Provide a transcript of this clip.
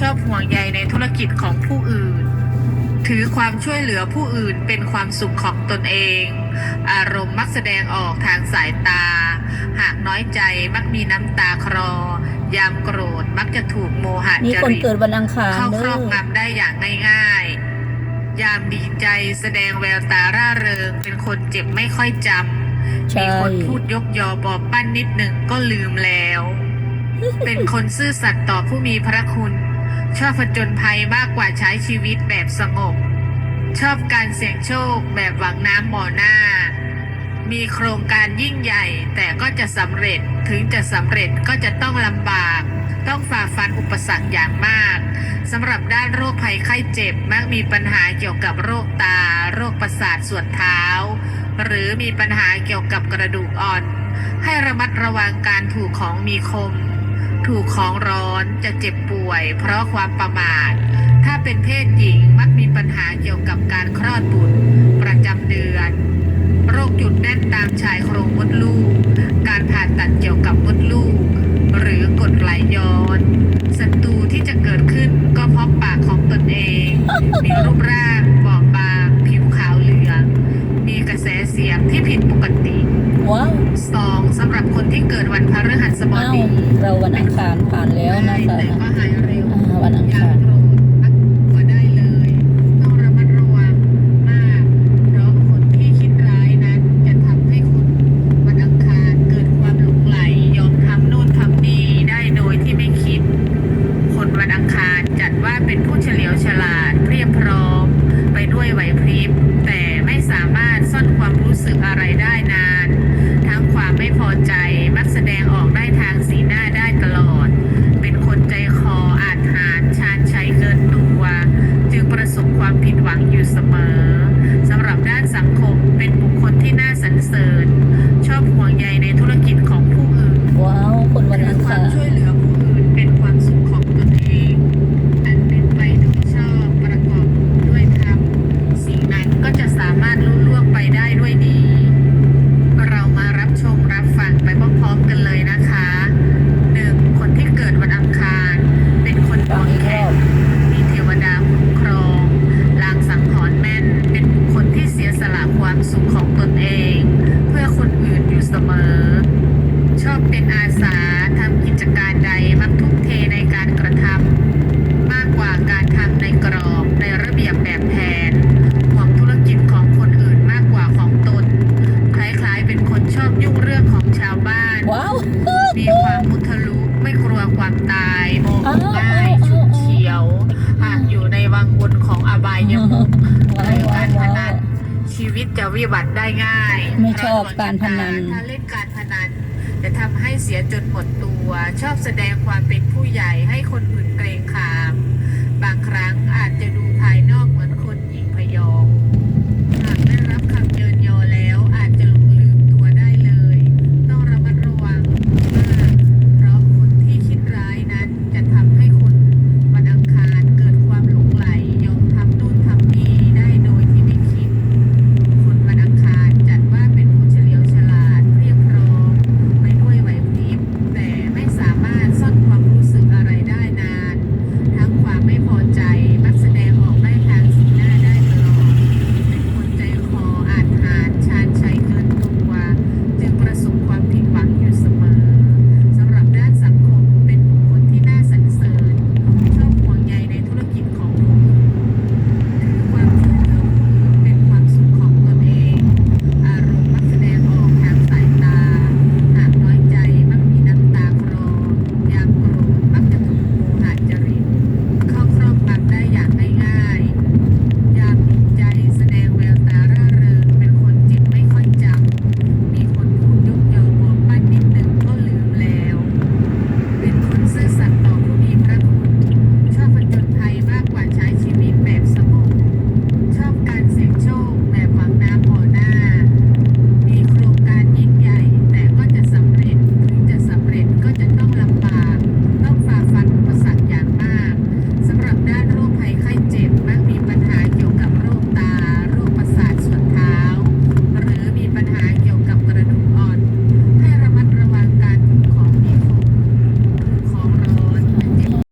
สรรเสริญชอบห่วงใยในธุรกิจของผู้อื่น ถือความช่วยเหลือผู้อื่นเป็นความสุขของตนเอง อารมณ์มักแสดงออกทางสายตา หากน้อยใจมักมีน้ำตาคลอยามโกรธมักจะถูกโมหะนี่จคนริตเกิดวันอังคารเข้าเด้ครออบงำได้อย่างง่ายๆ ยามดีใจแสดงแววตาร่าเริง เป็นคนเจ็บไม่ค่อยจำใช่มีคนพูดยกยอบอบปั้นนิดหนึ่งก็ลืมแล้ว เป็นคนซื่อสัตย์ต่อผู้มีพระคุณ ชอบผจญภัยมากกว่าใช้ชีวิตแบบสงบ ชอบการเสี่ยงโชคแบบหวังน้ำหมอหน้า มีโครงการยิ่งใหญ่แต่ก็จะสำเร็จถึงจะสำเร็จก็จะต้องลำบาก ต้องฝ่าฟันอุปสรรคอย่างมากสำหรับด้านโรคภัยไข้เจ็บมักมีปัญหาเกี่ยวกับโรคตา โรคประสาทส่วนเท้า หรือมีปัญหาเกี่ยวกับกระดูกอ่อน ให้ระมัดระวังการถูกของมีคม ถูกของร้อนจะเจ็บป่วย เพราะความประมาท ถ้าเป็นเพศหญิงมักมีปัญหาเกี่ยวกับการคลอดบุตร ประจำเดือน โรคหยุดแน่นตามชายโครงมดลูก การผ่าตัดเกี่ยวกับมดลูก หรือกดไหลย้อนศัตรูที่จะเกิดขึ้นก็เพราะปากของตนเอง มีรูปร่างบอบบาง ผิวขาวเหลือง มีกระแสเสียงที่ผิดปกติ ว้าวสองสำหรับคนที่เกิดวันพฤหัสบอ้าวดีเราวันอังคารผ่านแล้วนะคะแต่ก็หายเร็วอ่าวันอังอย่าคารโกรธอักตัวได้เลยต้องระมัดระวังมากเพราะคนที่คิดร้ายนั้นจะทำให้คุณวันอังคารเกิดความหลงไหลยอมทำโน่นทำนี่ได้โดยที่ไม่คิดคนวันอังคารจัดว่าเป็นผู้เฉลียวฉลาดเรียบพร้อมไปด้วยไหวพริบแต่ไม่สามารถซ่อนความรู้สึกอะ ใจ มักแสดงออกได้ทางสีหน้าได้ตลอด เป็นคนใจคออาจหารชาญชัยเกินตัว จึงประสบความผิดหวังอยู่เสมอสำหรับด้านสังคมเป็นบุคคลที่น่าสรรเสริญ ชอบห่วงใยในธุรกิจของผู้อื่น ว้าว คนวัน ถื อั อง ควา คาม ร ช่วยเหลือผู้อื่นเป็นความสุขของตนเอง อันเป็นไปโดยชอบประกอบด้วยธรรมสิ่งนั้นก็จะสามารถลุล่วงไปได้ด้วยดี เรามารับชมรับฟังไปพร้อมๆกันเลยนะคะหนึ่งคนที่เกิดวันอังคาร เป็นคนด ฟั ว ง ง อีกร แข็ อง บ มีเทวดาคุ้มครองลางสังหรณ์แม่น เป็นบุคคลที่เสียสละความสุขของตนเอง เพื่อคนอื่นอยู่เสมอ ชอบ เป็นอาสาทำกิจการใดมักทุ่มเทในการกระทำมากกว่าการทำในกรอบในระเบียบแบบแผนห่วงธุรกิจของคนอื่นมากกว่าของตน คล้ายๆเป็นคนชอบยุ่งเรื่องของชาวบ้านว้าวมีความมุทะลุไม่กลัวความตายโมโหอ้าวง่ายฉุกเฉียวหากอยู่ในวังวนของอบายมุขว้าหวรือว้าการพวว้านัวนชีวิตจะวิบัติได้ง่ายไม่ชอบเพะการพนันถ้าเล่นการพนัน จะทำให้เสียจนหมดตัว ชอบแสดงความเป็นผู้ใหญ่ให้คนอื่นเกรงขาม